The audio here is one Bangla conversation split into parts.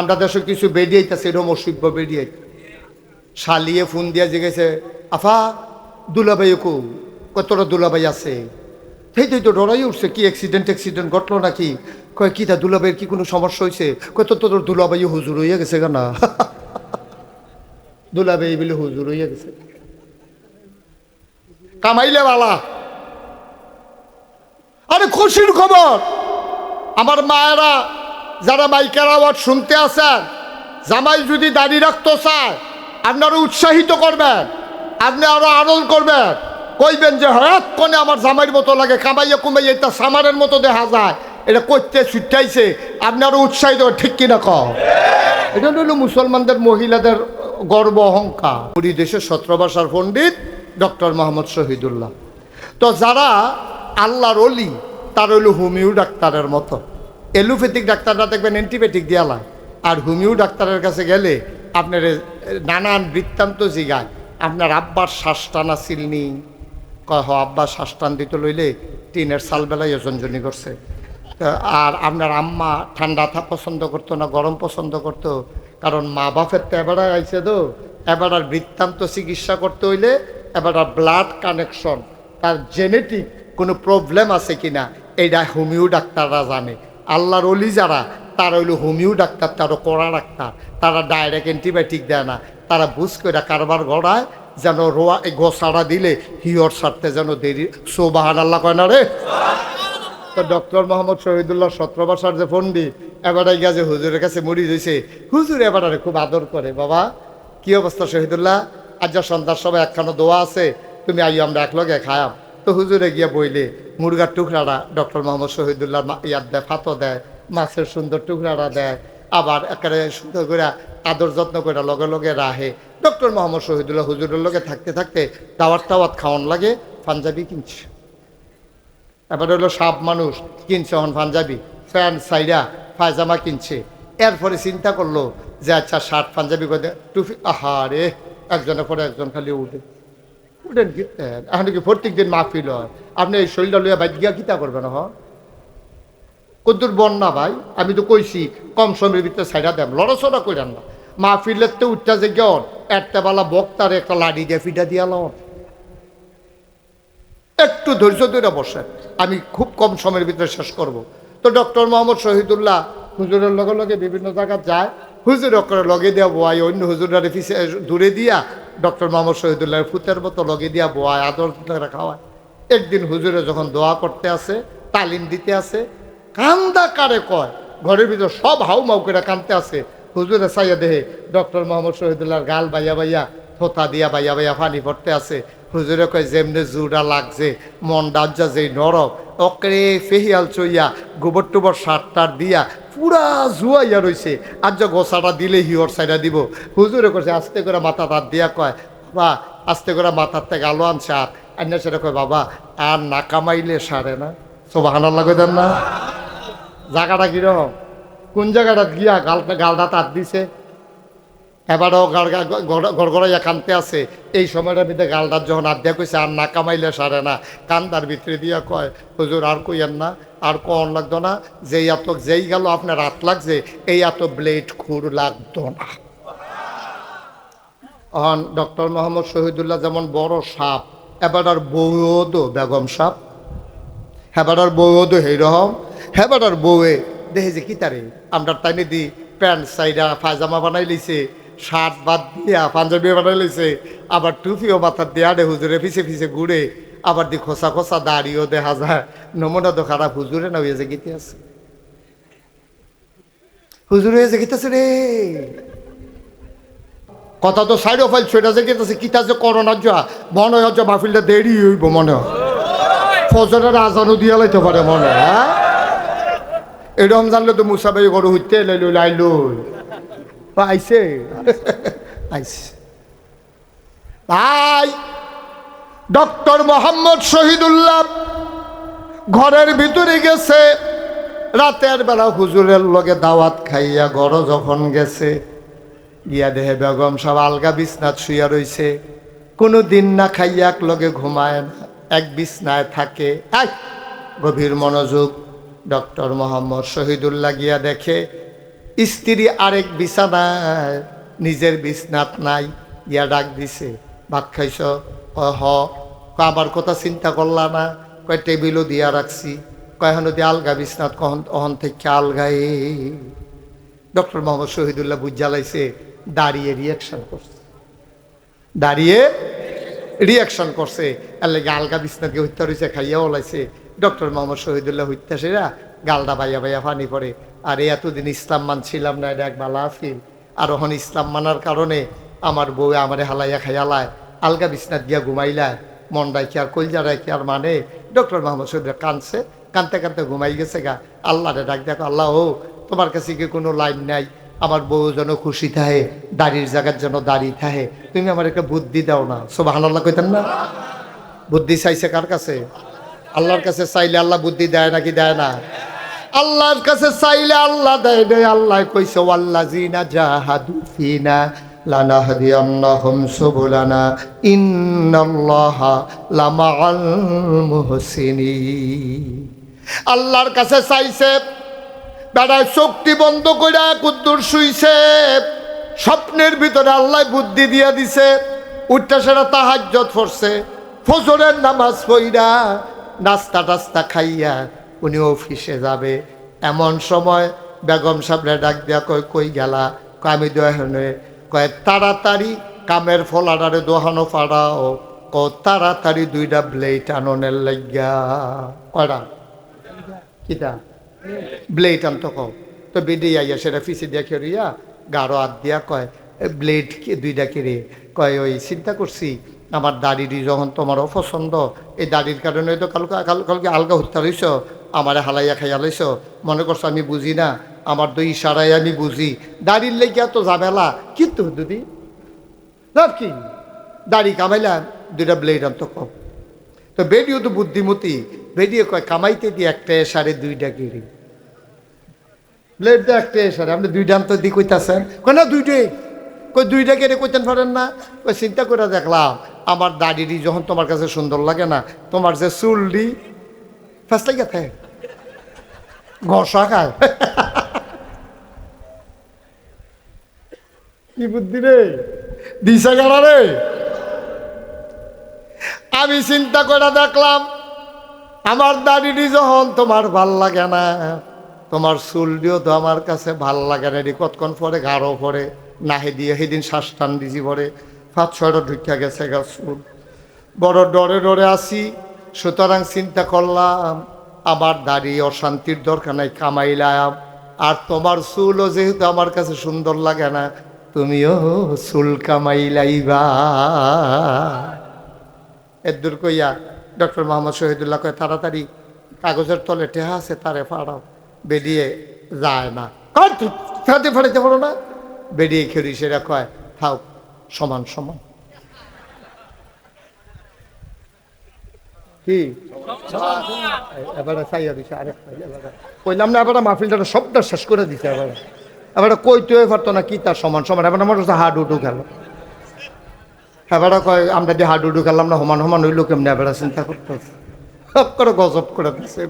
আমরা দেশে কিছু বেরিয়েছে এরকম অসভ্য বেরিয়ে শালিয়ে ফোন দিয়া জিগেছে আফা দুলাভাই কো কতটা দুলাভাই আছে? সেই তো তো ডরাই উঠছে, কি অ্যাক্সিডেন্ট অ্যাক্সিডেন্ট ঘটলো নাকি? কয় কি তা দুলাভাইয়ের কি কোনো সমস্যা হয়েছে তো তোর দুলাভাই হুজুর হইয়া গেছে না। দুলাভাই বলে, হুজুর হইয়া গেছে। কামাইলে বালা। আরে খুশির খবর, আমার মায়েরা যারা মাইকের আওয়াজ শুনতে আসেন জামাই যদি দাঁড়িয়ে রাখতে চায় আপনারা উৎসাহিত করবেন, আপনি আরও আনন্দ করবেন। কইবেন যে হঠাৎ কোনে আমার জামাইয়ের মতো লাগে, কামাইয়া কুমাইয়া এটা সামারের মতো দেখা যায়, এটা করতে ছুটাইছে আপনি উৎসাহিত ঠিক কিনা কম এটা হলো মুসলমানদের, মহিলাদের গর্ব, অহংকার। পুরী দেশের সত্রভাষার পণ্ডিত ডক্টর মোহাম্মদ শহীদুল্লাহ। তো যারা আল্লাহর অলি, তার হইল হোমিও ডাক্তারের মতো। এলোপ্যাথিক ডাক্তাররা দেখবেন অ্যান্টিবায়োটিক দিয়ালা আর হোমিও ডাক্তারের কাছে গেলে আপনার নানান বৃত্তান্ত জিগায়। আপনার আব্বার শ্বাস টানা সিলনি কয় হ আব্বা শ্বাস টান দিতে লইলে টিনের সালবেলায় ওজনজনি করছে। আর আপনার আম্মা ঠান্ডা পছন্দ করতো না, গরম পছন্দ করতো। কারণ মা বাপের তো এবার আইছে তো। এবার আর বৃত্তান্ত চিকিৎসা করতে হইলে এবার আর ব্লাড কানেকশন তার জেনেটিক কোনো প্রবলেম আছে কিনা এইটা হোমিও ডাক্তাররা জানে। আল্লাহর অলি যারা, তারা হইল হোমিও ডাক্তার তারও কড়া ডাক্তার, তারা ডাইরেক্ট অ্যান্টিবায়োটিক দেয় না। তারা বুঝ করে কারবার গড়ায় যেন রোয়া গোসাড়া দিলে হিওর সারতে যেন দেরি। সোবাহান আল্লাহ কয় না রে? তো ডক্টর মোহাম্মদ শহীদুল্লাহ সত্রবাসার যে ফন্ডি এবারে গিয়া যে হুজুরের কাছে মরি দিয়েছে হুজুর এবারে খুব আদর করে, বাবা, কি অবস্থা শহীদুল্লাহ? আজ যা সন্ধ্যার সময় একখানো দোয়া আছে, তুমি আইও আমরা একলগে খায়াম। তো হুজুরে গিয়ে বইলে মুরগার টুকরাটা ডক্টর মোহাম্মদ শহীদুল্লাহ ইয়াদ দেয় ফাতো দেয়, মাছের সুন্দর টুকরাটা দেয়, আবার একেবারে সুন্দর করে আদর যত্ন করে লগে লগে রাহে। ডক্টর মোহাম্মদ শহীদুল্লাহ হুজুরের লগে থাকতে থাকতে দাওয়াত টাওয়াত খাওয়ান লাগে, পাঞ্জাবি কিনছে। এবার হলো সাপ মানুষ কিনছে হন পাঞ্জাবি, প্যান্ট, সাইডা, পায়জামা কিনছে। এরপরে চিন্তা করল যে আচ্ছা শার্ট, পাঞ্জাবি করে টুপি আহারে, একজনের পরে একজন খালি উঠে। এখন কি প্রত্যেক দিন হয় আপনি এই শরীরটা লইয়া করবেন হ কদ্দুর বন্যা ভাই, আমি তো কইছি, কম সময়ের ভিতরে সাইডা দেন করেন না। তো যে বেলা বক্তার একটা লাডি দিয়ে ফিটা একটু ধৈর্য ধরে বসেন। আমি খুব কম সময়ের ভিতরে শেষ করব। তো ডক্টর মোহাম্মদ শহীদুল্লাহ হুজুরের লগে লগে বিভিন্ন জায়গায় যায়। হুজুর লগে দিয়া বোয়াই, অন্য হুজুরের দূরে দিয়া ডক্টর মোহাম্মদ শহীদুল্লাহ ফুতের মতো লগে দিয়া বোয়ায় আদর খাওয়ায়। একদিন হুজুরে যখন দোয়া করতে আসে, তালিম দিতে আসে, কান্দা কারে কয়, ঘরের ভিতর সব হাউ মাউ করে কানতে আসে। হুজুরে সাইয়া দেহে ডক্টর মোহাম্মদ শহীদুল্লাহর গাল বাইয়া বাইয়া থোতা দিয়া বাইয়া বাইয়া পানি পড়তে আছে হুজুরে কয়, যেমনে জুড়া লাগছে, মন ডাজ্জা যেই নরম, অকরে ফেহিয়াল চইয়া গোবর টোবর সার দিয়া পুরা জুয়াইয়া রয়েছে আর যে গোসাটা দিলে হিওর সাইডা দিব। হুজুরে করছে আস্তে করে মাথা তার দিয়া কয়। বা আস্তে করে মাথার থেকে আলো আনছে আর আন্না সেটা কয়, বাবা আর না কামাইলে সারে না। সব হানার লাগে দেন না। জায়গাটা কীরকম কোন জায়গাটা গিয়া গালটা গালটা তার দিছে? এবারও গড়গড়াইয়া কানতে আছে। এই সময়টার ভিতরে গালটার যখন আদ্যা কইছে, আর না কামাইলে সারে না। কান্দার ভিতরে দিয়া কয়, হুজুর, আর কইয়েন না, আর কন লাগতো না, যেই এত যেই গেল, আপনার রাত লাগছে, এই এত ব্লেড, খুর লাগতো না। অন ডক্টর মোহাম্মদ শহীদুল্লাহ যেমন বড় সাপ, এবার বৌদ বেগম সাপ। হেবাটার বউও তো সেইরকম হেবাটার বউয়ে দেখে যে কি তারে, আমরা টাইনে দি, প্যান্ট সাইডা পায়জামা বানাই লিছে শার্ট বাদ দিয়া পাঞ্জাবি বানাই লিছে। আবার টুপিও মাথার দিয়া দে হুজুরে পিছে পিছে ঘুরে আবার দি খোসা খোসা দাড়িও দেখা যায়। নমুনা তো খারাপ হুজুরে না হয়ে যে গীতে আছে। হুজুরে হয়ে যে গীতেছে রে। কথা তো সাইড অফ সেটা যে গীতেছে কিতা যে করোনার যা মনে হয় যে মাহফিলটা দেরি হইব মনে। হয় ফজরের আজানও দিয়া লাইতে পারে মনে হয়, হ্যাঁ এরকম জানলে তো মুসাবাই গরু হইতে লাইল লাইল আইছে ভাই ডক্টর মোহাম্মদ শহীদুল্লাহ ঘরের ভিতরে গেছে। রাতের বেলা হুজুরের লগে দাওয়াত খাইয়া ঘর যখন গেছে, গিয়া দেহে বেগম সব আলগা বিছনাথ শুইয়া রইছে। কোনো দিন না খাইয়া এক লগে ঘুমায় না, এক বিছনায় থাকে। এক গভীর মনোযোগ। ডক্টর মোহাম্মদ শহীদুল্লাহ গিয়া দেখে স্ত্রী আরেক বিছানায়, নিজের বিছনাত নাই, ইয়া ডাক দিছে, ভাত খাইছ? হ। আমার কথা চিন্তা করলা না। কয় টেবিলও দিয়া রাখছি কয়, হন দিয়ে আলগা বিছনাত কহন, অহন থেকে আলগায়ে ডক্টর মোহাম্মদ শহীদুল্লাহ বুঝ জ্বালাইছে দাঁড়িয়ে রিয়াকশন করছে দাঁড়িয়ে রিয়াকশন করছে এর লেগে আলগা বিছনাকে হত্যা রয়েছে খাইয়া ওলাইছে। ডক্টর মোহাম্মদ শহীদুল্লাহ হত্যা সেরা গালদা বাইয়া বাইয়া পানি পড়ে। আর এতদিন ইসলাম মানছিলাম না, এটা এক বালা আফিল আর ওখানে ইসলাম মানার কারণে আমার বউ আমারে হালাইয়া খাইয়ালায় আলগা বিছনাত গিয়া ঘুমাইলায় মন কি আর কলজারায় কি আর মানে ডক্টর মোহাম্মদ শহীদুল্লাহ কানছে কানতে কানতে ঘুমাই গেছে গা। আল্লাহ রে ডাক দেখো, আল্লাহ ও, তোমার কাছে কি কোনো লাইন নাই? আমার বউ যেন খুশি থাহে দাড়ির জায়গার যেন দাড়ি থাহে তুমি আমার একটা বুদ্ধি দাও না। সোবাহান আল্লাহ কইতেন না? বুদ্ধি চাইছে কার কাছে? আল্লাহর কাছে চাইলে আল্লাহ বুদ্ধি দেয় নাকি দেয় না? আল্লাহর কাছে চাইলে আল্লাহ দেয় দেয় আল্লাহ কইছে আল্লাহ জিনা জাহাদু ফিনা লানাহদিয়ান্নাহুম সুবুলানা। ইন্নাল্লাহা লামাআল মুহসিনিন। আল্লাহর কাছে চাইছে, বেড়ায় চোখটি বন্ধ করে কুদ্দুর শুইছে। স্বপ্নের ভিতরে আল্লাহ বুদ্ধি দিয়া দিছে উঠটা সেটা তাহাজ্জত পড়ছে। ফজরের নামাজ পইরা নাস্তা টাস্তা খাইয়া উনি অফিসে যাবে। এমন সময় বেগম সাহেবরা ডাক দিয়া কয়, কই গেলা? কয়, আমি দোহানে কয়, তাড়াতাড়ি কামের ফলাডারে দোহানো পাড়াও। ক তাড়াতাড়ি দুইটা ব্লেড আননের লাগিয়া। কয়টা? কিতা ব্লেড আনতো কও। তো বেডে আইয়া সেটা ফিসে দিয়া খেরিয়া গাঢ় হাত দিয়া কয় ব্লেড দুইটা কিরে কয়, ওই চিন্তা করছি, আমার দাড়িটি যখন তোমারও পছন্দ, এই দাড়ির কারণে তো কালকে কালকে আলগা হত্যা লইছ আমার হালাইয়া খাইয়া লইছ? মনে করছ আমি বুঝি না? আমার দুই ইশারায় আমি বুঝি। দাড়ির লেগে তো ঝামেলা। কিন্তু দিদি? লাভ কি? দাড়ি কামাইলাম দুইটা ব্লেড আনতো কম তো বেডিও তো বুদ্ধিমতী। বেডিও কয়, কামাইতে দিয়ে একটা সাড়ে দুইটা গিরি। ব্লেড দিয়ে একটা সাড়ে আপনি দুইটা আনতে দিয়ে কইতাছেন। কয়, না দুইটাই কই দুইটা কেটে কইতেন পারেন না? কই চিন্তা করে দেখলাম, আমার দাড়িটি যখন তোমার কাছে সুন্দর লাগে না, তোমার যে চুলডি ফার্স্ট লাগে থাকে। ঘষা খায় কি বুদ্ধি রে? দিশা গেলা রে? আমি চিন্তা করে দেখলাম, আমার দাড়িটি যখন তোমার ভালো লাগে না, তোমার চুলটিও তো আমার কাছে ভালো লাগে না এটি কতক্ষণ পরে গাঢ় পরে, নাহে দিয়ে সেদিন শ্বাস টান দিছি পরে পাঁচ ছয়টা ঢুকিয়া গেছে গা চুল। বড় ডরে ডরে আসি সুতরাং চিন্তা করলাম আমার দাড়ি অশান্তির দরকার নাই কামাইলাম আর তোমার চুলও যেহেতু আমার কাছে সুন্দর লাগে না, তুমিও চুল কামাইলাইবা। এদুর কইয়া, ডক্টর মোহাম্মদ শহীদুল্লাহ কয়, তাড়াতাড়ি কাগজের তলে টেহা আছে, তারে ফাড়াও, বেরিয়ে যায় না। ফেরাতে ফেরাতে পারো না? বেরিয়ে খেলি সেটা কয়, থাও, সমান সমান। কি? দিছে কইলাম না মাহফিলটা শেষ করে দিছে কইতেও পারতো না কি তার সমান সমান। এবার আমার গেল। কয়, আমরা যে খেলাম না, সমান সমান হইল কেমনি? চিন্তা করতে সব করে গজব করে দিছে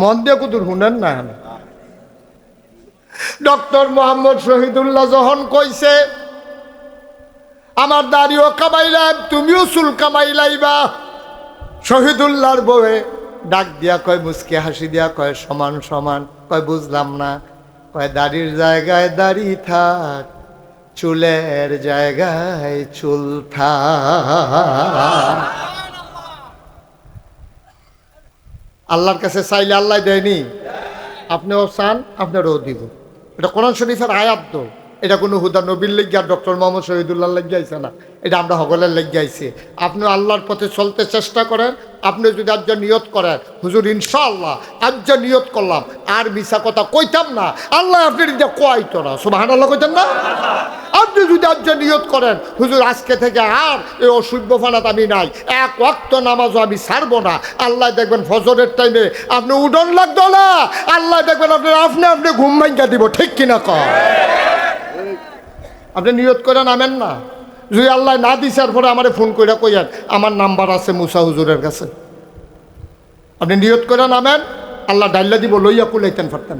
মন দিয়ে কুতুর শুনেন না ডক্টর মোহাম্মদ শহীদুল্লাহ যখন কইছে, আমার দাড়িও কামাইলাম, তুমিও চুল কামাইলাইবা। শহীদুল্লাহর বউয়ে ডাক দিয়া কয় মুসকে হাসি দিয়া কয়, সমান সমান। কয়, বুঝলাম না। কয়, দাড়ির জায়গায় দাড়ি থাক, চুলের জায়গায় চুল থাক। আল্লাহর কাছে চাইলে আল্লাহ দেয়নি। আপনিও চান আপনারও দিব। এটা কোরআন শরীফের আয়াত এটা কোনো হুদা নবীর লেগে ডক্টর মোহাম্মদ শহীদুল্লাহ লেগে আইছে না। এটা আমরা সকলের লেগে আইছে। আপনি আল্লাহর পথে চলতে চেষ্টা করেন, আপনি যদি আজ নিয়ত করেন, হুজুর, ইনশাআল্লাহ আজ নিয়ত করলাম, আর মিশা কথা কইতাম না। আল্লাহ আপনি এটা না সুবাহান আল্লাহ কইতেন না? আপনি যদি আজ নিয়ত করেন, হুজুর, আজকে থেকে আর এই অসভ্য ফানাত আমি নাই, এক ওয়াক্ত নামাজও আমি ছাড়বো না। আল্লাহ দেখবেন ফজরের টাইমে আপনি উডন লাগতো না, আল্লাহ দেখবেন আপনি আপনি আপনি ঘুম ভাঙ্গা দিব, ঠিক কিনা কর আপনি নিয়ত করে নামেন না। যদি আল্লাহ না দিছার পরে আমারে ফোন করে কইয়ান, আমার নাম্বার আছে মুসা হুজুরের কাছে। আপনি নিয়ত করে নামেন আল্লাহ ডাইল্লা দিব, লইয়া কুলাইতেন পারতেন